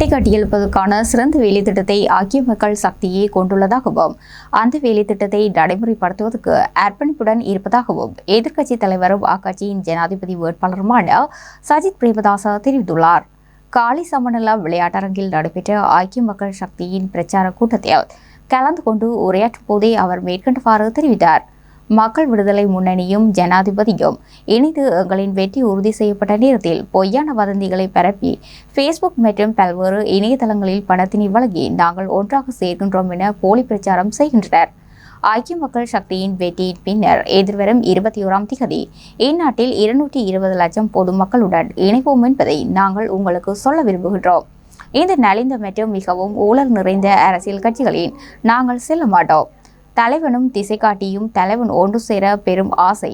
நாட்டை கட்டியெழுப்பதற்கான சிறந்த வேலை திட்டத்தை ஐக்கிய மக்கள் சக்தியை கொண்டுள்ளதாகவும் அந்த வேலை திட்டத்தை நடைமுறைப்படுத்துவதற்கு அர்ப்பணிப்புடன் இருப்பதாகவும் எதிர்க்கட்சித் தலைவரும் அக்கட்சியின் ஜனாதிபதி வேட்பாளருமான சஜித் பிரேமதாச தெரிவித்துள்ளார். காலி சமநல விளையாட்டரங்கில் நடைபெற்ற ஐக்கிய மக்கள் சக்தியின் பிரச்சார கூட்டத்தில் கலந்து கொண்டு உரையாற்றும் போதே அவர் மேற்கண்டவாறு தெரிவித்தார். மக்கள் விடுதலை முன்னணியும் ஜனாதிபதியும் இணைந்து எங்களின் வெற்றி உறுதி செய்யப்பட்ட நேரத்தில் பொய்யான வதந்திகளை பரப்பி ஃபேஸ்புக் மற்றும் பல்வேறு இணையதளங்களில் பணத்தினை வழங்கி நாங்கள் ஒன்றாக சேர்க்கின்றோம் என போலி பிரச்சாரம் செய்கின்றனர். ஐக்கிய மக்கள் சக்தியின் வெற்றியின் பின்னர் எதிர்வரும் இருபத்தி ஓராம் திகதி இந்நாட்டில் இருநூற்றி இருபது லட்சம் பொதுமக்களுடன் இணைவோம் என்பதை நாங்கள் உங்களுக்கு சொல்ல விரும்புகின்றோம். இந்த நலிந்த மற்றும் மிகவும் ஊழல் நிறைந்த அரசியல் கட்சிகளில் நாங்கள் செல்ல மாட்டோம். தலைவனும் திசை காட்டியும் தலைவன் ஒன்று சேர பெரும் ஆசை.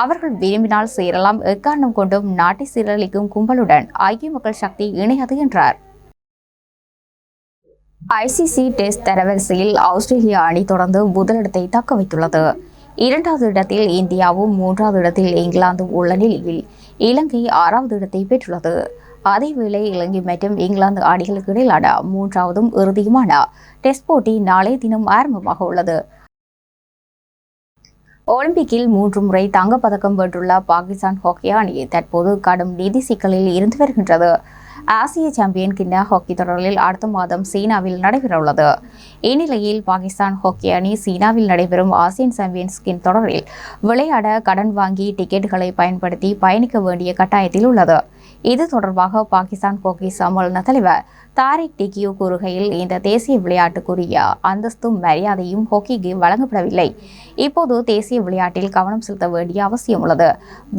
அவர்கள் விரும்பினால் சேரலாம். எக்காரணம் கொண்டும் நாட்டை சீரழிக்கும் கும்பலுடன் ஐக்கிய மக்கள் சக்தி இணையாது என்றார். ஐசிசி டெஸ்ட் தரவரிசையில் ஆஸ்திரேலியா அணி தொடர்ந்து முதலிடத்தை தக்க வைத்துள்ளது. இரண்டாவது இடத்தில் இந்தியாவும் மூன்றாவது இடத்தில் இங்கிலாந்தும் உள்ள நிலையில் இலங்கை ஆறாவது இடத்தை பெற்றுள்ளது. அதேவேளை இலங்கை மற்றும் இங்கிலாந்து அணிகளுக்கு இடையிலான மூன்றாவதும் இறுதியுமான டெஸ்ட் போட்டி நாளைய தினம் ஆரம்பமாக உள்ளது. ஒலிம்பிக்கில் மூன்று முறை தங்கப்பதக்கம் வென்றுள்ள பாகிஸ்தான் ஹாக்கி அணி தற்போது கடும் நிதி சிக்கலில் இருந்து வருகின்றது. ஆசிய சாம்பியன் கிண்ண ஹாக்கி தொடரில் அடுத்த மாதம் சீனாவில் நடைபெறவுள்ளது. இந்நிலையில் பாகிஸ்தான் ஹாக்கி அணி சீனாவில் நடைபெறும் ஆசியன் சாம்பியன்ஸ் கின் தொடரில் விளையாட கடன் வாங்கி டிக்கெட்டுகளை பயன்படுத்தி பயணிக்க வேண்டிய கட்டாயத்தில் உள்ளது. இது தொடர்பாக பாகிஸ்தான் ஹாக்கி சம்மேளன தலைவர் தாரிக் டிகியோ கூறுகையில் இந்த தேசிய விளையாட்டுக்குரிய அந்தஸ்தும் மரியாதையும் ஹாக்கிக்கு வழங்கப்படவில்லை. இப்போது தேசிய விளையாட்டில் கவனம் செலுத்த வேண்டிய அவசியம் உள்ளது.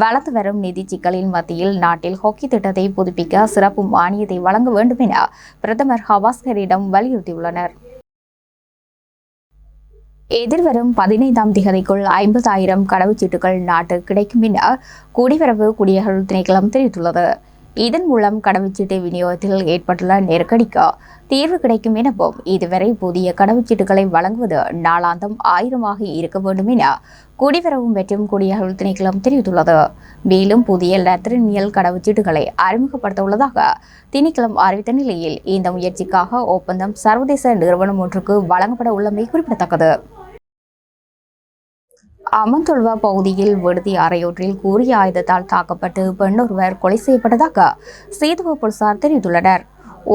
வளர்த்து வரும் நிதி சிக்கலின் மத்தியில் நாட்டில் ஹாக்கி திட்டத்தை புதுப்பிக்க சிறப்பு மானியத்தை வழங்க வேண்டும் என பிரதமர் ஹவாஸ்கரிடம் வலியுறுத்தியுள்ளனர். எதிர்வரும் பதினைந்தாம் திகதிக்குள் ஐம்பதாயிரம் கடவுச்சீட்டுகள் நாட்டு கிடைக்கும் என குடிவரவு குடியகல் திணைக்களம் தெரிவித்துள்ளது. இதன் மூலம் கடவுச்சீட்டு விநியோகத்தில் ஏற்பட்டுள்ள நெருக்கடிக்கு தீர்வு கிடைக்கும் எனவும் இதுவரை புதிய கடவுச்சீட்டுகளை வழங்குவது நாளாந்தம் ஆயிரமாக இருக்க வேண்டும் என குடிவரவு மற்றும் குடியகல் திணைக்களம் தெரிவித்துள்ளது. மேலும் புதிய லத்திரனியல் கடவுச்சீட்டுகளை அறிமுகப்படுத்த உள்ளதாக திணைக்களம் அறிவித்த நிலையில் இந்த முயற்சிக்காக ஒப்பந்தம் சர்வதேச நிறுவனம் ஒன்றுக்கு வழங்கப்பட உள்ளமை குறிப்பிடத்தக்கது. அமந்தொல்வா பகுதியில் விடுதி அறையொன்றில் கூறிய ஆயுதத்தால் தாக்கப்பட்டு பெண்ணொருவர் கொலை செய்யப்பட்டதாக சேதுவ போலீசார் தெரிவித்துள்ளனர்.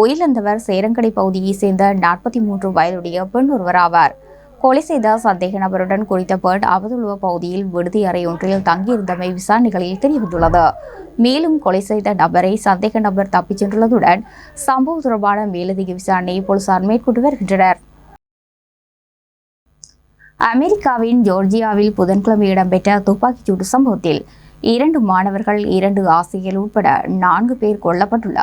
உயிரிழந்தவர் சேரங்கடை பகுதியைச் சேர்ந்த நாற்பத்தி மூன்று வயதுடைய பெண் ஒருவர் ஆவார். கொலை செய்த சந்தேக நபருடன் குறித்த பெண் அவதுல்வ பகுதியில் விடுதி அறையொன்றில் தங்கியிருந்தமை விசாரணைகளில் தெரிவித்துள்ளது. மேலும் கொலை செய்த நபரை சந்தேக நபர் தப்பிச் சென்றுள்ளதுடன் சம்பவம் தொடர்பான மேலதிக விசாரணையை போலீசார் மேற்கொண்டு வருகின்றனர். அமெரிக்காவின் ஜோர்ஜியாவில் புதன்கிழமை இடம்பெற்ற துப்பாக்கிச்சூடு சம்பவத்தில் இரண்டு மாணவர்கள் இரண்டு ஆசிரியர்கள் உட்பட நான்கு பேர் கொல்லப்பட்டுள்ள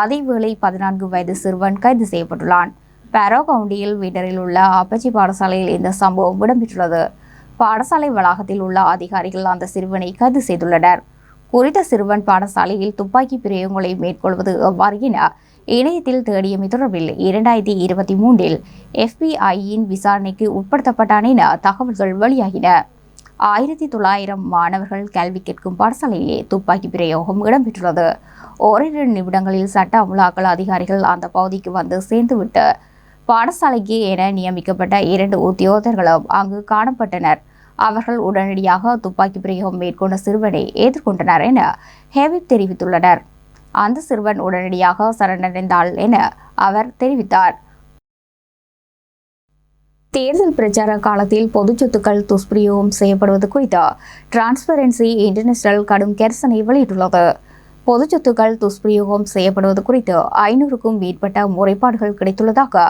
அதேவேளை பதினான்கு வயது சிறுவன் கைது செய்யப்பட்டுள்ளான். பாரோ கவுண்டியில் வீடரில் உள்ள அப்பச்சி பாடசாலையில் இந்த சம்பவம் இடம்பெற்றுள்ளது. பாடசாலை வளாகத்தில் உள்ள அதிகாரிகள் அந்த சிறுவனை கைது செய்துள்ளனர். குறித்த சிறுவன் பாடசாலையில் துப்பாக்கி பிரயோகங்களை மேற்கொள்வது எவ்வாறு என இணையத்தில் தேடியமை தொடர்பில் இரண்டாயிரத்தி இருபத்தி மூன்றில் எஃபிஐயின் விசாரணைக்கு உட்படுத்தப்பட்டான் என தகவல்கள் வெளியாகின. ஆயிரத்தி தொள்ளாயிரம் மாணவர்கள் கல்வி கேட்கும் பாடசாலையிலே துப்பாக்கி பிரயோகம் இடம்பெற்றுள்ளது. ஓரிரு நிமிடங்களில் சட்ட அமலாக்கல் அதிகாரிகள் அந்த பகுதிக்கு வந்து சேர்ந்துவிட்டு பாடசாலைக்கு என நியமிக்கப்பட்ட இரண்டு உத்தியோகர்களும் அங்கு காணப்பட்டனர். அவர்கள் உடனடியாக துப்பாக்கி பிரயோகம் மேற்கொண்ட சிறுவனை எதிர்கொண்டனர் என ஹேவிட் தெரிவித்துள்ளனர். அந்த சிறுவன் உடனடியாக சரணடைந்தாள் என அவர் தெரிவித்தார். தேர்தல் பிரச்சார காலத்தில் பொது சொத்துக்கள் துஷ்பிரயோகம் செய்யப்படுவது குறித்து டிரான்ஸ்பரன்சி இன்டர்நேஷனல் கடும் கரிசனை வெளியிட்டுள்ளது. பொது சொத்துக்கள் துஷ்பிரயோகம் செய்யப்படுவது குறித்து ஐநூறுக்கும் மேற்பட்ட முறைப்பாடுகள் கிடைத்துள்ளதாக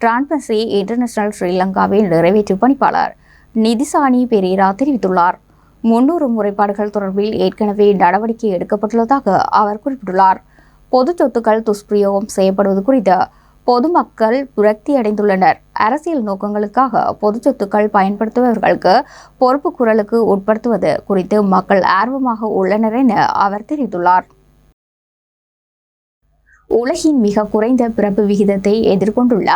டிரான்ஸ்பரன்சி இன்டர்நேஷனல் ஸ்ரீலங்காவின் நிறைவேற்று பணிப்பாளர் நிதிசானி பெரேரா தெரிவித்துள்ளார். முன்னூறு முறைப்பாடுகள் தொடர்பில் ஏற்கனவே நடவடிக்கை எடுக்கப்பட்டுள்ளதாக அவர் குறிப்பிட்டுள்ளார். பொது சொத்துக்கள் துஷ்பிரயோகம் செய்யப்படுவது குறித்து பொதுமக்கள் விரக்தி அடைந்துள்ளனர். அரசியல் நோக்கங்களுக்காக பொது சொத்துக்கள் பயன்படுத்துபவர்களுக்கு பொறுப்பு குரலுக்கு உட்படுத்துவது குறித்து மக்கள் ஆர்வமாக உள்ளனர் என அவர் தெரிவித்துள்ளார். உலகின் மிக குறைந்த பிறப்பு விகிதத்தை எதிர்கொண்டுள்ள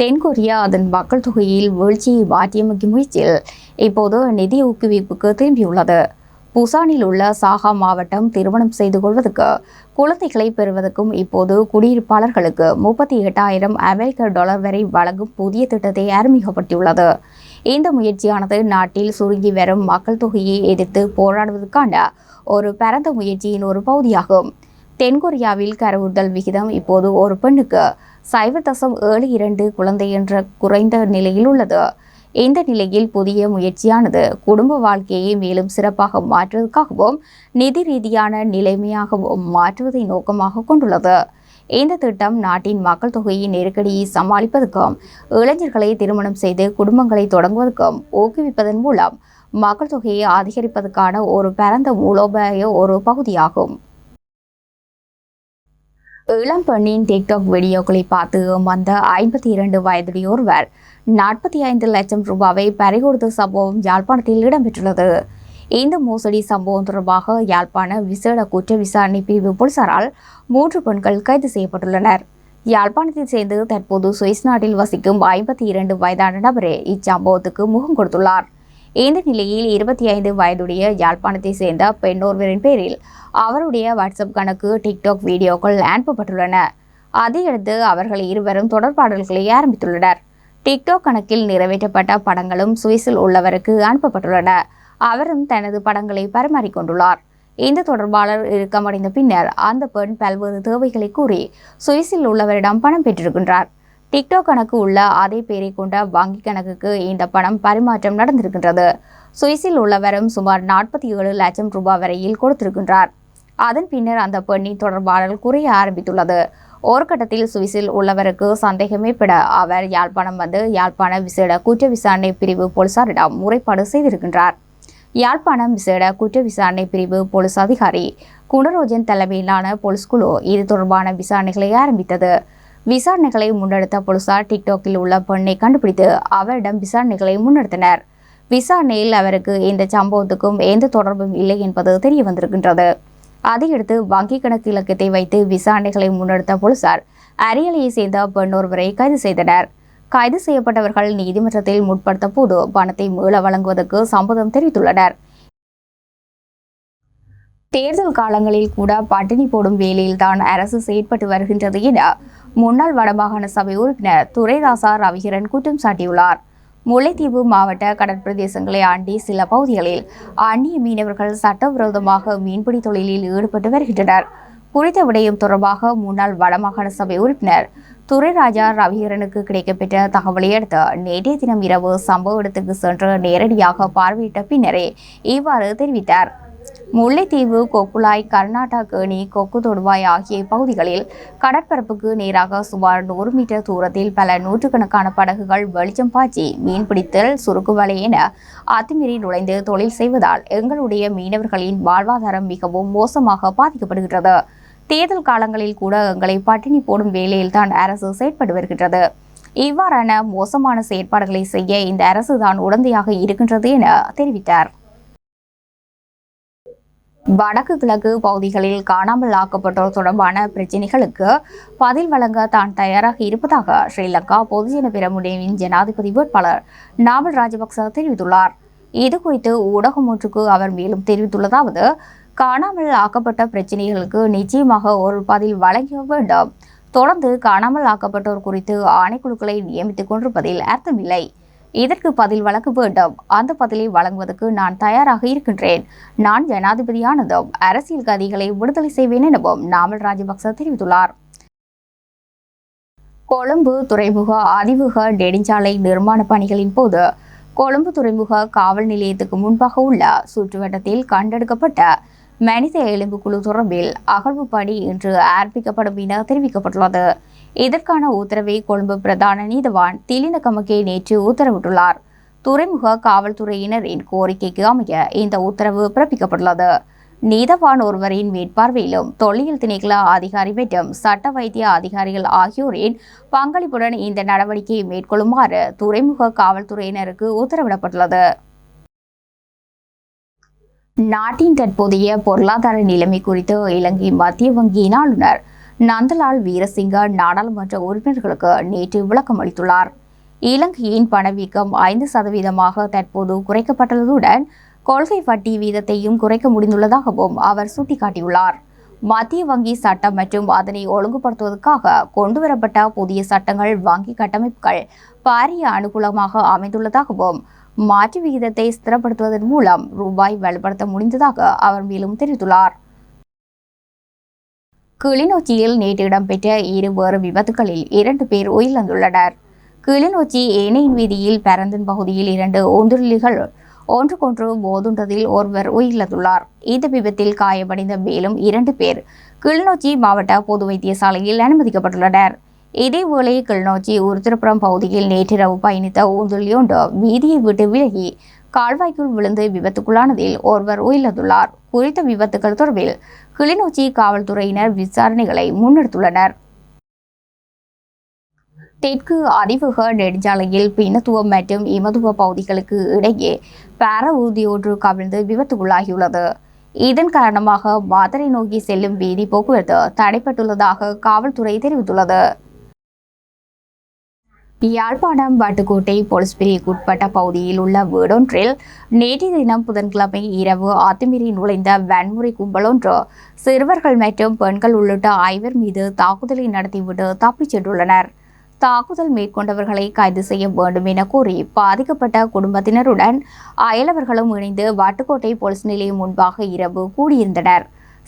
தென்கொரியா அதன் மக்கள் தொகையில் வீழ்ச்சியை மாற்றியமைக்கும் முயற்சியில் இப்போது நிதி ஊக்குவிப்புக்கு திரும்பியுள்ளது. புசானில் உள்ள சாகா மாவட்டம் திருமணம் செய்து கொள்வதற்கு குழந்தைகளை பெறுவதற்கும் இப்போது குடியிருப்பாளர்களுக்கு முப்பத்தி எட்டாயிரம் அமெரிக்க டாலர் வரை வழங்கும் புதிய திட்டத்தை அறிமுகப்படுத்தியுள்ளது. இந்த முயற்சியானது நாட்டில் சுருங்கி வரும் மக்கள் தொகையை எதிர்த்து போராடுவதற்கான ஒரு பரந்த முயற்சியின் ஒரு பகுதியாகும். தென்கொரியாவில் கருவுறுதல் விகிதம் இப்போது ஒரு பெண்ணுக்கு சைவ தசம் ஏழு இரண்டு குழந்தை என்ற குறைந்த நிலையில் உள்ளது. இந்த நிலையில் புதிய முயற்சியானது குடும்ப வாழ்க்கையை மேலும் சிறப்பாக மாற்றுவதற்காகவும் நிதி ரீதியான நிலைமையாகவும் மாற்றுவதை நோக்கமாக கொண்டுள்ளது. இந்த திட்டம் நாட்டின் மக்கள் தொகையின் நெருக்கடியை சமாளிப்பதற்கும் இளைஞர்களை திருமணம் செய்து குடும்பங்களை தொடங்குவதற்கும் ஊக்குவிப்பதன் மூலம் மக்கள் தொகையை அதிகரிப்பதற்கான ஒரு பரந்த மூலோபாய ஒரு பகுதியாகும். இளம் பெண்ணின் டிக்டாக் வீடியோக்களை பார்த்து வந்த ஐம்பத்தி இரண்டு வயதுடையோர்வர். நாற்பத்தி ஐந்து லட்சம் ரூபாவை பறிகொடுத்த சம்பவம் யாழ்ப்பாணத்தில் இடம்பெற்றுள்ளது. இந்த மோசடி சம்பவம் தொடர்பாக யாழ்ப்பாண விசேட குற்ற விசாரணை பிரிவு போலீசாரால் மூன்று பெண்கள் கைது செய்யப்பட்டுள்ளனர். யாழ்ப்பாணத்தை சேர்ந்து தற்போது சுவிஸ் நாட்டில் வசிக்கும் ஐம்பத்தி இரண்டு வயதான நபரே இச்சம்பவத்துக்கு முகம் கொடுத்துள்ளார். இந்த நிலையில் இருபத்தி ஐந்து வயதுடைய யாழ்ப்பாணத்தை சேர்ந்த பெண்ணொருவரின் பேரில் அவருடைய வாட்ஸ்அப் கணக்கு டிக்டாக் வீடியோக்கள் அனுப்பப்பட்டுள்ளன. அதையடுத்து அவர்கள் இருவரும் தொடர்பாடல்களை ஆரம்பித்துள்ளனர். டிக்டாக் கணக்கில் நிறைவேற்றப்பட்ட படங்களும் சுவிஸில் உள்ளவருக்கு அனுப்பப்பட்டுள்ளன. அவரும் தனது படங்களை பரிமாறிக்கொண்டுள்ளார் இந்த தொடர்பாளர் இறுக்கமடைந்த பின்னர் அந்த பெண் பல்வேறு தேவைகளை கூறி சுவிஸில் உள்ளவரிடம் பணம் பெற்றிருக்கின்றார். டிக்டாக் கணக்கு உள்ள அதே பெயரை கொண்ட வங்கி கணக்குக்கு இந்த பணம் பரிமாற்றம் நடந்திருக்கின்றது. சுவிஸில் உள்ளவரும் சுமார் நாற்பத்தி ஏழு லட்சம் ரூபாய் வரையில் கொடுத்திருக்கின்றார். அதன் பின்னர் அந்த பெண்ணின் தொடர்பாடல் குறைய ஆரம்பித்துள்ளது. ஒரு கட்டத்தில் சுவிஸில் உள்ளவருக்கு சந்தேகமே பெட அவர் யாழ்ப்பாணம் வந்து யாழ்ப்பாண விசேட குற்ற விசாரணை பிரிவு போலீசாரிடம் முறைப்பாடு செய்திருக்கின்றார். யாழ்ப்பாணம் விசேட குற்ற விசாரணை பிரிவு போலீஸ் அதிகாரி குணரோஜன் தலைமையிலான போலீஸ் குழு இது தொடர்பான விசாரணைகளை ஆரம்பித்தது. விசாரணைகளை முன்னெடுத்த போலீசார் டிக்டாக்கில் உள்ள பெண்ணை கண்டுபிடித்து அவரிடம் விசாரணைகளை முன்னெடுத்தனர். விசாரணையில் அவருக்கு இந்த சம்பவத்துக்கும் எந்த தொடர்பும் இல்லை என்பது தெரிய வந்திருக்கின்றது. அதையடுத்து வங்கி கணக்கு இலக்கத்தை வைத்து விசாரணைகளை முன்னெடுத்த போலீசார் அரியலையை சேர்ந்த பெண் ஒருவரை கைது செய்தனர். கைது செய்யப்பட்டவர்கள் நீதிமன்றத்தில் முற்படுத்த போது பணத்தை மீள வழங்குவதற்கு சம்மதம் தெரிவித்துள்ளனர். தேர்தல் காலங்களில் கூட பட்டினி போடும் வேலையில்தான் அரசு செயற்பட்டு வருகின்றது என முன்னாள் வடமாகாண சபை உறுப்பினர் துரைராசா ரவிகரன் குற்றம் சாட்டியுள்ளார். முல்லைத்தீவு மாவட்ட கடற்பிரதேசங்களை ஆண்டி சில பகுதிகளில் அந்நிய மீனவர்கள் சட்டவிரோதமாக மீன்பிடி தொழிலில் ஈடுபட்டு வருகின்றனர். குறித்த விடயம் தொடர்பாக முன்னாள் வடமாகாண சபை உறுப்பினர் துரைராஜா ரவிகரனுக்கு கிடைக்கப்பெற்ற தகவலை அடுத்து நேற்றைய தினம் இரவு சம்பவ இடத்துக்கு சென்று நேரடியாக பார்வையிட்ட பின்னரே இவ்வாறு தெரிவித்தார். முல்லைத்தீவு கொக்குலாய் கர்நாடகா கேணி கொக்கு தொடுவாய் ஆகிய பகுதிகளில் கடற்பரப்புக்கு நேராக சுமார் நூறு மீட்டர் தூரத்தில் பல நூற்றுக்கணக்கான படகுகள் வெளிச்சம் பாய்ச்சி மீன்பிடித்தல் சுருக்கு வலை என அத்துமீறி நுழைந்து தொழில் செய்வதால் எங்களுடைய மீனவர்களின் வாழ்வாதாரம் மிகவும் மோசமாக பாதிக்கப்படுகின்றது. தேர்தல் காலங்களில் கூட எங்களை பட்டினி போடும் வேலையில்தான் அரசு செயற்பட்டு வருகின்றது. இவ்வாறான மோசமான செயற்பாடுகளை செய்ய இந்த அரசு தான் உடந்தையாக இருக்கின்றது என தெரிவித்தார். வடக்கு கிழக்கு பகுதிகளில் காணாமல் ஆக்கப்பட்டோர் தொடர்பான பிரச்சினைகளுக்கு பதில் வழங்க தான் தயாராக இருப்பதாக ஸ்ரீலங்கா பொதுஜன பெரமுடிவின் ஜனாதிபதி வேட்பாளர் நாவல் ராஜபக்ச தெரிவித்துள்ளார். இது குறித்து ஊடகம் ஒன்றுக்கு அவர் மேலும் தெரிவித்துள்ளதாவது காணாமல் ஆக்கப்பட்ட பிரச்சினைகளுக்கு நிச்சயமாக ஒரு பதில் வழங்க வேண்டும். தொடர்ந்து காணாமல் ஆக்கப்பட்டோர் குறித்து ஆணைக்குழுக்களை நியமித்துக் கொண்டிருப்பதில் அர்த்தமில்லை. இதற்கு பதில் வழங்க வேண்டும். அந்த பதிலை வழங்குவதற்கு நான் தயாராக இருக்கின்றேன். நான் ஜனாதிபதியானதும் அரசியல் கதிகளை விடுதலை செய்வேன் எனவும் நாமல் ராஜபக்ச தெரிவித்துள்ளார். கொழும்பு துறைமுக அதிமுக நெடுஞ்சாலை நிர்மாண பணிகளின் போது கொழும்பு துறைமுக காவல் நிலையத்துக்கு முன்பாக உள்ள சுற்றுவட்டத்தில் கண்டெடுக்கப்பட்ட மனித எலும்புக்குழு தொடர்பில் அகழ்வு பணி இன்று ஆரம்பிக்கப்படும் என தெரிவிக்கப்பட்டுள்ளது. இதற்கான உத்தரவை கொழும்பு பிரதான நீதவான் திலின கமகே நேற்று உத்தரவிட்டுள்ளார். துறைமுக காவல்துறையினரின் கோரிக்கைக்கு அமைய இந்த உத்தரவு பிறப்பிக்கப்பட்டுள்ளது. நீதவான் ஒருவரின் மேற்பார்வையிலும் தொல்லியல் திணைக்கள அதிகாரி மற்றும் சட்ட வைத்திய அதிகாரிகள் ஆகியோரின் பங்களிப்புடன் இந்த நடவடிக்கையை மேற்கொள்ளுமாறு துறைமுக காவல்துறையினருக்கு உத்தரவிடப்பட்டுள்ளது. நாட்டின் தற்போதைய பொருளாதார நிலைமை குறித்து இலங்கை மத்திய வங்கியின் ஆளுநர் நந்தலால் வீரசிங்க நாடாளுமன்ற உறுப்பினர்களுக்கு நேற்று விளக்கம் அளித்துள்ளார். இலங்கையின் பணவீக்கம் ஐந்து சதவீதமாக தற்போது குறைக்கப்பட்டுள்ளதுடன் கொள்கை வட்டி வீதத்தையும் குறைக்க முடிந்துள்ளதாகவும் அவர் சுட்டிக்காட்டியுள்ளார். மத்திய வங்கி சட்டம் மற்றும் அதனை ஒழுங்குபடுத்துவதற்காக கொண்டுவரப்பட்ட புதிய சட்டங்கள் வங்கி கட்டமைப்புகள் பாரிய அனுகூலமாக அமைந்துள்ளதாகவும் மாற்று விகிதத்தை ஸ்திரப்படுத்துவதன் மூலம் ரூபாய் வலுப்படுத்த முடிந்ததாக அவர் மேலும் தெரிவித்துள்ளார். கிளிநொச்சியில் நேற்று இடம்பெற்ற இருவேறு விபத்துகளில் இரண்டு பேர் உயிரிழந்துள்ளனர். கிளிநொச்சி ஏனையின் வீதியில் பரந்தன் பகுதியில் இரண்டு ஒன்றுலிகள் ஒன்றுக்கொன்று மோதுண்டதில் ஒருவர் உயிரிழந்துள்ளார். இந்த விபத்தில் காயமடைந்த மேலும் இரண்டு பேர் கிளிநொச்சி மாவட்ட பொது வைத்தியசாலையில் அனுமதிக்கப்பட்டுள்ளனர். இதேவேளை கிளிநொச்சி உருத்திரபுரம் பகுதியில் நேற்றிரவு பயணித்த ஊந்துள்ளியொன்று வீதியை விட்டு விலகி கால்வாய்க்குள் விழுந்து விபத்துக்குள்ளானதில் ஒருவர் உயிரிழந்துள்ளார். குறித்த விபத்துகள் தொடர்பில் கிளிநொச்சி காவல்துறையினர் விசாரணைகளை முன்னெடுத்துள்ளனர். தெற்கு அதிவேக நெடுஞ்சாலையில் பின்னத்துவம் மற்றும் இமதுவ பகுதிகளுக்கு இடையே பார ஊர்தி கவிழ்ந்து விபத்துக்குள்ளாகியுள்ளது. இதன் காரணமாக மதுரை நோக்கி செல்லும் வீதி போக்குவரத்து தடைப்பட்டுள்ளதாக காவல்துறை தெரிவித்துள்ளது. யாழ்ப்பாணம் வட்டுக்கோட்டை போலீஸ் பிரிவுக்குட்பட்ட பகுதியில் உள்ள வீடொன்றில் நேற்று தினம் புதன்கிழமை இரவு அத்துமீறி நுழைந்த வன்முறை கும்பல் ஒன்று சிறுவர்கள் மற்றும் பெண்கள் உள்ளிட்ட ஐவர் மீது தாக்குதலை நடத்திவிட்டு தப்பிச் சென்றுள்ளனர். தாக்குதல் மேற்கொண்டவர்களை கைது செய்ய வேண்டும் என கூறி பாதிக்கப்பட்ட குடும்பத்தினருடன் அயலவர்களும் இணைந்து வட்டுக்கோட்டை போலீஸ் நிலையம் முன்பாக இரவு கூடியிருந்தனர்.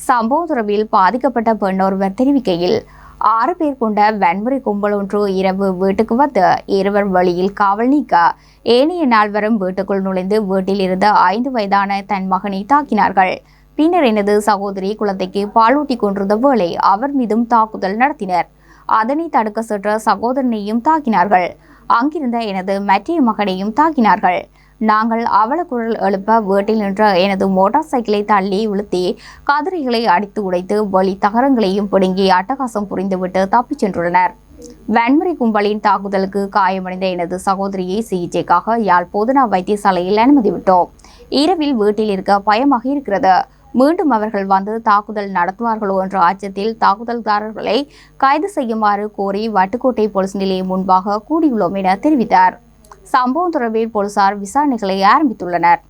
சம்பவ தொடர்பில் பாதிக்கப்பட்ட பெண் ஒருவர் தெரிவிக்கையில் ஆறு பேர் கொண்ட வன்முறை கும்பல் ஒன்று இரவு வீட்டுக்கு வந்து இருவர் வழியில் காவல் நீக்க ஏனைய நால்வரும் வீட்டுக்குள் நுழைந்து வீட்டில் இருந்த ஐந்து வயதான தன் மகனை தாக்கினார்கள். பின்னர் எனது சகோதரி குழந்தைக்கு பாலூட்டி கொண்டிருந்த வேளை அவர் மீதும் தாக்குதல் நடத்தினர். அதனை தடுக்க சென்ற சகோதரனையும் தாக்கினார்கள். அங்கிருந்த எனது மற்றைய மகனையும் தாக்கினார்கள். நாங்கள் அவல குரல் எழுப்ப வீட்டில் நின்ற எனது மோட்டார் சைக்கிளை தள்ளி உளுத்தி கதிரைகளை அடித்து உடைத்து வழி தகரங்களையும் பிடுங்கி அட்டகாசம் புரிந்துவிட்டு தப்பிச் சென்றுள்ளனர். வன்முறை கும்பலின் தாக்குதலுக்கு காயமடைந்த எனது சகோதரியை சிகிச்சைக்காக யாழ் போதனா வைத்தியசாலையில் அனுமதிவிட்டோம். இரவில் வீட்டில் இருக்க பயமாக இருக்கிறது. மீண்டும் அவர்கள் வந்து தாக்குதல் நடத்துவார்களோ என்ற அச்சத்தில் தாக்குதல்தாரர்களை கைது செய்யுமாறு கோரி வட்டுக்கோட்டை போலீஸ் நிலையம் முன்பாக கூடியுள்ளோம் என தெரிவித்தார். சம்பவம் தொடர்பில் போலீசார் விசாரணைகளை ஆரம்பித்துள்ளனர்.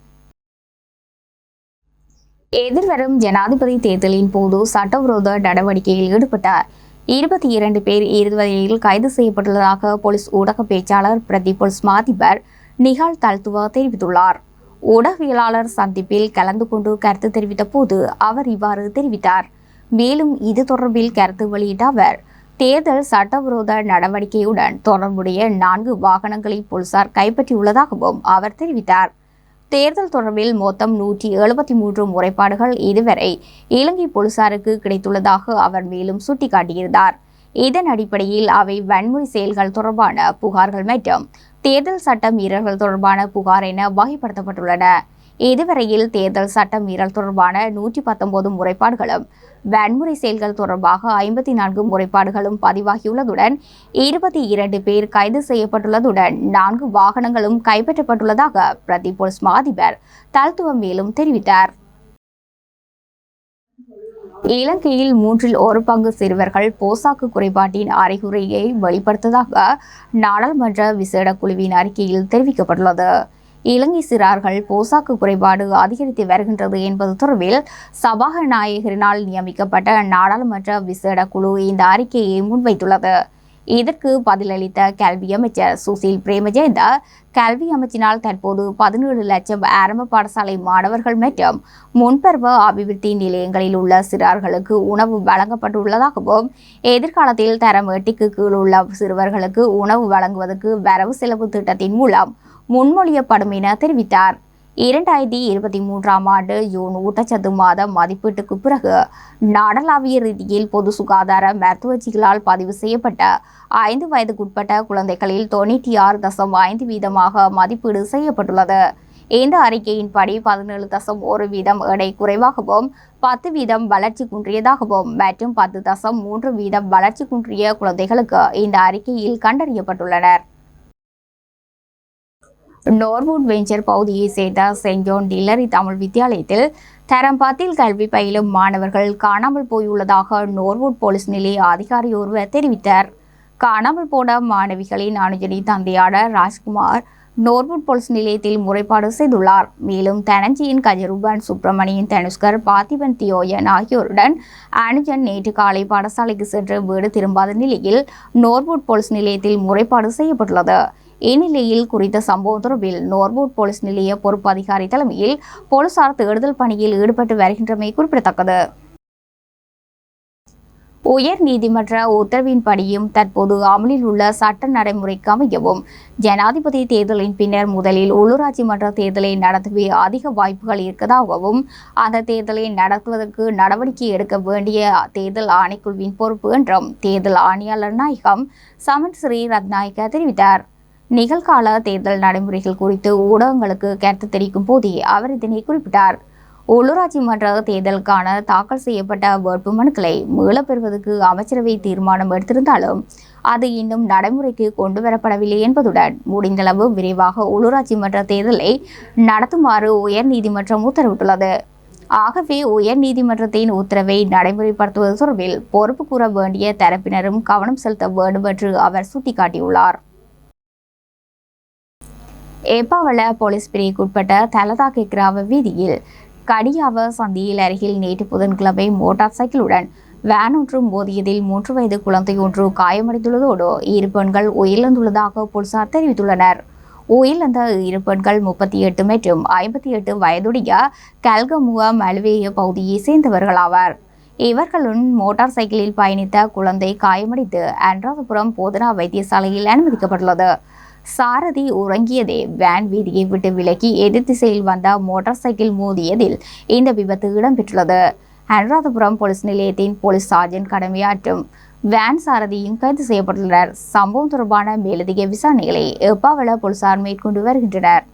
எதிர்வரும் ஜனாதிபதி தேர்தலின் போது சட்டவிரோத நடவடிக்கையில் ஈடுபட்ட இருபத்தி இரண்டு பேர் இருவரையில் கைது செய்யப்பட்டுள்ளதாக போலீஸ் ஊடக பேச்சாளர் பிரதி ஸ்மாதிபர் மாதிபர் நிகால் தல்துவா தெரிவித்துள்ளார். ஊடகவியலாளர் சந்திப்பில் கலந்து கொண்டு கருத்து தெரிவித்த போது அவர் இவ்வாறு தெரிவித்தார். மேலும் இது தொடர்பில் கருத்து வெளியிட்ட அவர் தேர்தல் சட்டவிரோத நடவடிக்கையுடன் தொடர்புடைய நான்கு வாகனங்களை போலீசார் கைப்பற்றியுள்ளதாகவும் அவர் தெரிவித்தார். தேர்தல் தொடர்பில் மொத்தம் நூற்றி எழுபத்தி மூன்று முறைப்பாடுகள் இதுவரை இலங்கை போலீசாருக்கு கிடைத்துள்ளதாக அவர் மேலும் சுட்டிக்காட்டியிருந்தார். இதன் அடிப்படையில் அவை வன்முறை செயல்கள் தொடர்பான புகார்கள் மற்றும் தேர்தல் சட்ட மீறல்கள் தொடர்பான புகார் என வகைப்படுத்தப்பட்டுள்ளன. இதுவரையில் தேர்தல் சட்ட மீறல் தொடர்பான நூற்றி பத்தொன்பது முறைப்பாடுகளும் வன்முறை செயல்கள் தொடர்பாக ஐம்பத்தி நான்கு முறைப்பாடுகளும் பதிவாகியுள்ளதுடன் இருபத்தி இரண்டு பேர் கைது செய்யப்பட்டுள்ளதுடன் நான்கு வாகனங்களும் கைப்பற்றப்பட்டுள்ளதாக பிரதி போலீஸ் மாதிபர் தல்துவம் மேலும் தெரிவித்தார். இலங்கையில் மூன்றில் ஒரு பங்கு சிறுவர்கள் போசாக்கு குறைபாட்டின் அறிகுறியை வெளிப்படுத்ததாக நாடாளுமன்ற விசேட குழுவின் அறிக்கையில் தெரிவிக்கப்பட்டுள்ளது. இலங்கை சிறார்கள் போசாக்கு குறைபாடு அதிகரித்து வருகின்றது என்பது தொடர்பில் சபாநாயகரினால் நியமிக்கப்பட்ட நாடாளுமன்ற விசேட குழு இந்த அறிக்கையை முன்வைத்துள்ளது. இதற்கு பதிலளித்த கல்வி அமைச்சர் சுசில் பிரேமஜெயந்த கல்வி அமைச்சினால் தற்போது பதினேழு லட்சம் ஆரம்ப பாடசாலை மாணவர்கள் மற்றும் முன்பருவ அபிவிருத்தி நிலையங்களில் உள்ள சிறார்களுக்கு உணவு வழங்கப்பட்டுள்ளதாகவும் எதிர்காலத்தில் தரம் எட்டிக்கு கீழ் உள்ள சிறுவர்களுக்கு உணவு வழங்குவதற்கு வரவு செலவு திட்டத்தின் மூலம் முன்மொழியப்படும் என தெரிவித்தார். இரண்டாயிரத்தி இருபத்தி மூன்றாம் ஆண்டு ஜூன் ஊட்டச்சத்து மாத மதிப்பீட்டுக்கு பிறகு நாடளாவிய ரீதியில் பொது சுகாதார மருத்துவச்சிகளால் பதிவு செய்யப்பட்ட ஐந்து வயதுக்குட்பட்ட குழந்தைகளில் தொண்ணூற்றி ஆறு தசம் ஐந்து வீதமாக மதிப்பீடு செய்யப்பட்டுள்ளது. இந்த அறிக்கையின்படி பதினேழு தசம் ஒரு வீதம் எடை குறைவாகவும் பத்து வீதம் வளர்ச்சி குன்றியதாகவும் மற்றும் பத்து தசம் மூன்று வீதம் வளர்ச்சி குன்றிய குழந்தைகளுக்கு இந்த அறிக்கையில் கண்டறியப்பட்டுள்ளனர். நோர்வுட் வெஞ்சர் பகுதியைச் சேர்ந்த செஞ்சோன் டில்லரி தமிழ் வித்தியாலயத்தில் தரம் பத்தில் கல்வி பயிலும் மாணவர்கள் காணாமல் போயுள்ளதாக நோர்வுட் போலீஸ் நிலைய அதிகாரி ஒருவர் தெரிவித்தார். காணாமல் போன மாணவிகளின் அனுஜனி தந்தையான ராஜ்குமார் நோர்வுட் போலீஸ் நிலையத்தில் முறைப்பாடு செய்துள்ளார். மேலும் தனஞ்சியின் கஜருபன் சுப்பிரமணியன் தனுஷ்கர் பார்த்திபன் தியோயன் ஆகியோருடன் அனுஜன் நேற்று காலை பாடசாலைக்கு சென்று வீடு திரும்பாத நிலையில் நோர்வுட் போலீஸ் நிலையத்தில் முறைப்பாடு செய்யப்பட்டுள்ளது. இந்நிலையில் குறித்த சம்பவம் தொடர்பில் நோர்போர்ட் போலீஸ் நிலைய பொறுப்பு அதிகாரி தலைமையில் போலீசார் தேடுதல் பணியில் ஈடுபட்டு வருகின்றமை குறிப்பிடத்தக்கது. உயர் நீதிமன்ற உத்தரவின்படியும் தற்போது அமலில் உள்ள சட்ட நடைமுறைக்கு அமையவும் ஜனாதிபதி தேர்தலின் பின்னர் முதலில் உள்ளூராட்சி மன்ற தேர்தலை நடத்தவே அதிக வாய்ப்புகள் இருக்கதாகவும் அந்த தேர்தலை நடத்துவதற்கு நடவடிக்கை எடுக்க வேண்டிய தேர்தல் ஆணைக்குழுவின் பொறுப்பு என்றும் தேர்தல் ஆணையாளர் நாயகம் சமன் ஸ்ரீ ரத்நாயக்க தெரிவித்தார். நிகழ்கால தேர்தல் நடைமுறைகள் குறித்து ஊடகங்களுக்கு கருத்து தெரிவிக்கும் போதே அவர் இதனை குறிப்பிட்டார். உள்ளூராட்சி மன்ற தேர்தலுக்கான தாக்கல் செய்யப்பட்ட வேட்பு மனுக்களை மீளப்பெறுவதற்கு அமைச்சரவை தீர்மானம் எடுத்திருந்தாலும் அது இன்னும் நடைமுறைக்கு கொண்டு வரப்படவில்லை என்பதுடன் முடிந்தளவு விரைவாக உள்ளூராட்சி மன்ற தேர்தலை நடத்துமாறு உயர்நீதிமன்றம் உத்தரவிட்டுள்ளது. ஆகவே உயர் நீதிமன்றத்தின் உத்தரவை நடைமுறைப்படுத்துவது தொடர்பில் பொறுப்பு கூற வேண்டிய தரப்பினரும் கவனம் செலுத்த வேண்டும் என்று அவர் சுட்டிக்காட்டியுள்ளார். ஏப்பாவள போலீஸ் பிரிவுக்குட்பட்ட தலதாக்கி கிராம வீதியில் கடியாவ சந்தியில் அருகில் நேற்று புதன்கிழமை மோட்டார் சைக்கிளுடன் வேன் ஒன்று மோதியதில் மூன்று வயது குழந்தை ஒன்று காயமடைந்துள்ளதோடு இரு பெண்கள் உயிரிழந்துள்ளதாக போலீசார் தெரிவித்துள்ளனர். உயிரிழந்த இரு பெண்கள் முப்பத்தி எட்டு மற்றும் ஐம்பத்தி எட்டு வயதுடைய கல்கமுவா மலுவேய பகுதியை சேர்ந்தவர்களாவர் இவர்களுடன் மோட்டார் சைக்கிளில் பயணித்த குழந்தை காயமடைந்து அனுராதபுரம் போதனா வைத்தியசாலையில் அனுமதிக்கப்பட்டுள்ளது. சாரதி உறங்கியதே வேன் வீதியை விட்டு விலகி எதிர் திசையில் வந்த மோட்டார் சைக்கிள் மோதியதில் இந்த விபத்து இடம்பெற்றுள்ளது. அனுராதபுரம் போலீஸ் நிலையத்தின் போலீஸ் சார்ஜன் கடமையாற்றும் வேன் சாரதியும் கைது செய்யப்பட்டுள்ளனர். சம்பவம் தொடர்பான மேலதிக விசாரணைகளை எப்பாவள போலீசார் மேற்கொண்டு வருகின்றனர்.